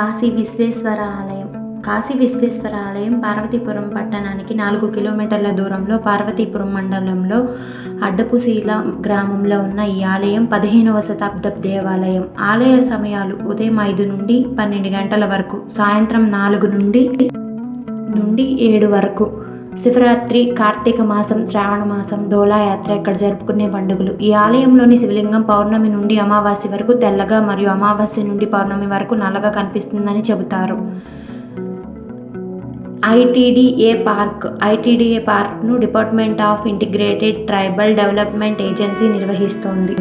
కాశీ విశ్వేశ్వర ఆలయం కాశీ విశ్వేశ్వర ఆలయం పార్వతీపురం పట్టణానికి నాలుగు కిలోమీటర్ల దూరంలో పార్వతీపురం మండలంలో అడ్డపుశీల గ్రామంలో ఉన్న ఈ ఆలయం పదిహేనవ శతాబ్దపు దేవాలయం. ఆలయ సమయాలు ఉదయం ఐదు నుండి పన్నెండు గంటల వరకు సాయంత్రం నాలుగు నుండి నుండి ఏడు వరకు శివరాత్రి కార్తీక మాసం శ్రావణ మాసం డోలాయాత్ర ఇక్కడ జరుపుకునే పండుగలు. ఈ ఆలయంలోని శివలింగం పౌర్ణమి నుండి అమావాస్య వరకు తెల్లగా మరియు అమావాస్య నుండి పౌర్ణమి వరకు నల్లగా కనిపిస్తుందని చెబుతారు. ఐటీడీఏ పార్క్ ఐటీడీఏ పార్క్ను department of integrated tribal development agency నిర్వహిస్తోంది.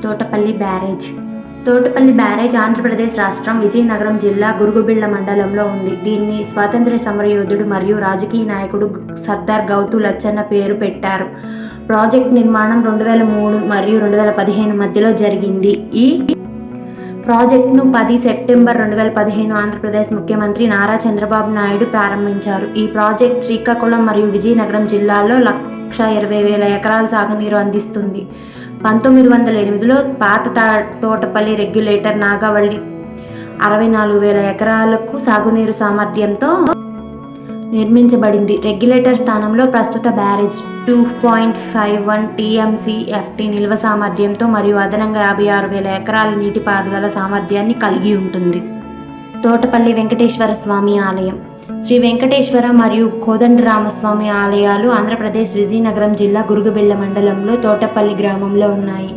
తోటపల్లి బ్యారేజ్. తోటపల్లి బ్యారేజ్ ఆంధ్రప్రదేశ్ రాష్ట్రం విజయనగరం జిల్లా గురుగుబిళ్ళ మండలంలో ఉంది. దీన్ని స్వాతంత్ర సమరయోధుడు మరియు రాజకీయ నాయకుడు సర్దార్ గౌతు లచ్చన్న పేరు పెట్టారు. ప్రాజెక్ట్ నిర్మాణం రెండు వేల మూడు మరియు రెండు వేల పదిహేను మధ్యలో జరిగింది. ఈ ప్రాజెక్టును పది సెప్టెంబర్ రెండు వేల పదిహేను ఆంధ్రప్రదేశ్ ముఖ్యమంత్రి నారా చంద్రబాబు నాయుడు ప్రారంభించారు. ఈ ప్రాజెక్ట్ శ్రీకాకుళం మరియు విజయనగరం జిల్లాల్లో లక్ష ఇరవై వేల ఎకరాల సాగునీరు అందిస్తుంది. పంతొమ్మిది వందల ఎనిమిదిలో పాత తా- తోటపల్లి రెగ్యులేటర్ నాగావళి అరవై నాలుగు వేల ఎకరాలకు సాగునీరు సామర్థ్యంతో నిర్మించబడింది. రెగ్యులేటర్ స్థానంలో ప్రస్తుత barrage two point five one TMC FT నిల్వ సామర్థ్యంతో మరియు అదనంగా యాభై ఆరు వేల ఎకరాల నీటిపారుదల సామర్థ్యాన్ని కలిగి ఉంటుంది. తోటపల్లి వెంకటేశ్వర స్వామి ఆలయం. శ్రీ వెంకటేశ్వర మరియు కోదండరామస్వామి ఆలయాలు ఆంధ్రప్రదేశ్ విజయనగరం జిల్లా గురుగుబిళ్ళ మండలంలో తోటపల్లి గ్రామంలో ఉన్నాయి.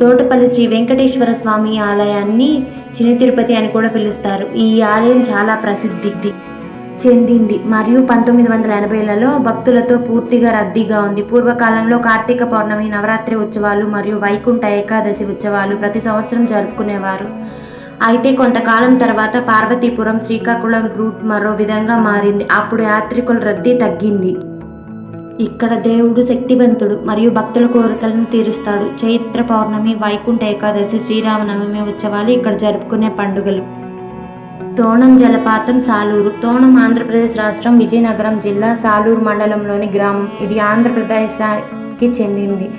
తోటపల్లి శ్రీ వెంకటేశ్వర స్వామి ఆలయాన్ని చిన్న తిరుపతి అని కూడా పిలుస్తారు. ఈ ఆలయం చాలా ప్రసిద్ధి చెందింది. మరియు పంతొమ్మిది వందల ఎనభైలలో భక్తులతో పూర్తిగా రద్దీగా ఉంది. పూర్వకాలంలో కార్తీక పౌర్ణమి నవరాత్రి ఉత్సవాలు మరియు వైకుంఠ ఏకాదశి ఉత్సవాలు ప్రతి సంవత్సరం జరుపుకునేవారు. అయితే కొంతకాలం తర్వాత పార్వతీపురం శ్రీకాకుళం రూట్ మరో విధంగా మారింది. అప్పుడు యాత్రికుల రద్దీ తగ్గింది. ఇక్కడ దేవుడు శక్తివంతుడు మరియు భక్తుల కోరికలను తీరుస్తాడు. చైత్ర పౌర్ణమి వైకుంఠ ఏకాదశి శ్రీరామనవమి ఉత్సవాలు ఇక్కడ జరుపుకునే పండుగలు. తోణం జలపాతం సాలూరు. తోణం ఆంధ్రప్రదేశ్ రాష్ట్రం విజయనగరం జిల్లా సాలూరు మండలంలోని గ్రామం. ఇది ఆంధ్రప్రదేశ్కి చెందింది.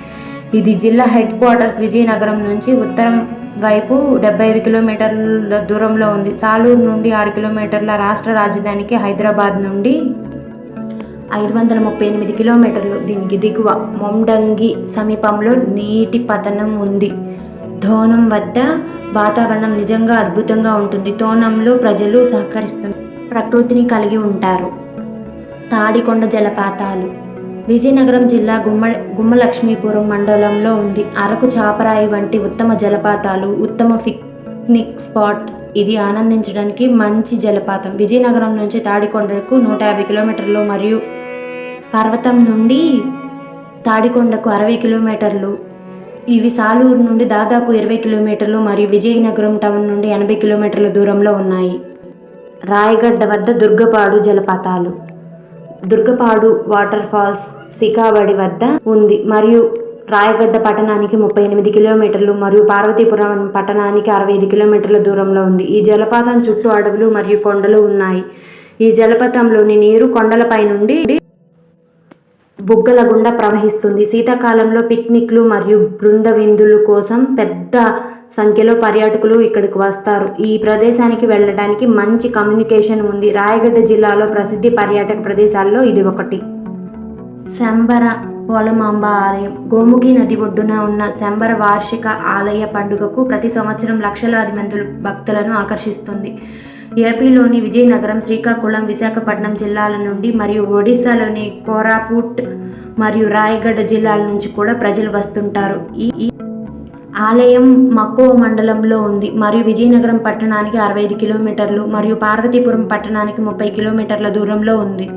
ఇది జిల్లా హెడ్ క్వార్టర్స్ విజయనగరం నుంచి ఉత్తరం వైపు డెబ్బై ఐదు కిలోమీటర్ల దూరంలో ఉంది. సాలూరు నుండి ఆరు కిలోమీటర్ల రాష్ట్ర రాజధానికి హైదరాబాద్ నుండి ఐదు వందల ముప్పై ఎనిమిది కిలోమీటర్లు. దీనికి దిగువ మొండంగి సమీపంలో నీటి పతనం ఉంది. ధోనం వద్ద వాతావరణం నిజంగా అద్భుతంగా ఉంటుంది. తోనంలో ప్రజలు సహకరిస్తున్న ప్రకృతిని కలిగి ఉంటారు. తాడికొండ జలపాతాలు. విజయనగరం జిల్లా గుమ్మ గుమ్మలక్ష్మీపురం మండలంలో ఉంది. అరకు చాపరాయి వంటి ఉత్తమ జలపాతాలు ఉత్తమ పిక్నిక్ స్పాట్. ఇది ఆనందించడానికి మంచి జలపాతం. విజయనగరం నుంచి తాడికొండకు నూట యాభై కిలోమీటర్లు మరియు పర్వతం నుండి తాడికొండకు అరవై కిలోమీటర్లు. ఇవి సాలూరు నుండి దాదాపు ఇరవై కిలోమీటర్లు మరియు విజయనగరం టౌన్ నుండి ఎనభై కిలోమీటర్ల దూరంలో ఉన్నాయి. రాయగడ్డ వద్ద దుర్గపాడు జలపాతాలు. దుర్గపాడు వాటర్ ఫాల్స్ సికావడి వద్ద ఉంది. మరియు రాయగడ్డ పట్టణానికి ముప్పై ఎనిమిది కిలోమీటర్లు మరియు పార్వతీపురం పట్టణానికి అరవై ఐదు కిలోమీటర్ల దూరంలో ఉంది. ఈ జలపాతం చుట్టూ అడవులు మరియు కొండలు ఉన్నాయి. ఈ జలపాతంలోని నీరు కొండలపై నుండి బుగ్గల గుండా ప్రవహిస్తుంది. శీతాకాలంలో పిక్నిక్లు మరియు బృంద విందులు కోసం పెద్ద సంఖ్యలో పర్యాటకులు ఇక్కడికి వస్తారు. ఈ ప్రదేశానికి వెళ్ళడానికి మంచి కమ్యూనికేషన్ ఉంది. రాయగడ్డ జిల్లాలో ప్రసిద్ధి పర్యాటక ప్రదేశాల్లో ఇది ఒకటి. శంబర పోలమాంబ ఆలయం. గోముఖి నది ఒడ్డున ఉన్న శంబర వార్షిక ఆలయ పండుగకు ప్రతి సంవత్సరం లక్షలాది మంది భక్తులను ఆకర్షిస్తుంది. ఏపీలోని విజయనగరం శ్రీకాకుళం విశాఖపట్నం జిల్లాల నుండి మరియు ఒడిశాలోని కోరాపుట్ మరియు రాయగఢ జిల్లాల నుంచి కూడా ప్రజలు వస్తుంటారు. ఈ ఆలయం మక్కువ మండలంలో ఉంది. మరియు విజయనగరం పట్టణానికి అరవై ఐదు కిలోమీటర్లు మరియు పార్వతీపురం పట్టణానికి ముప్పై కిలోమీటర్ల దూరంలో ఉంది.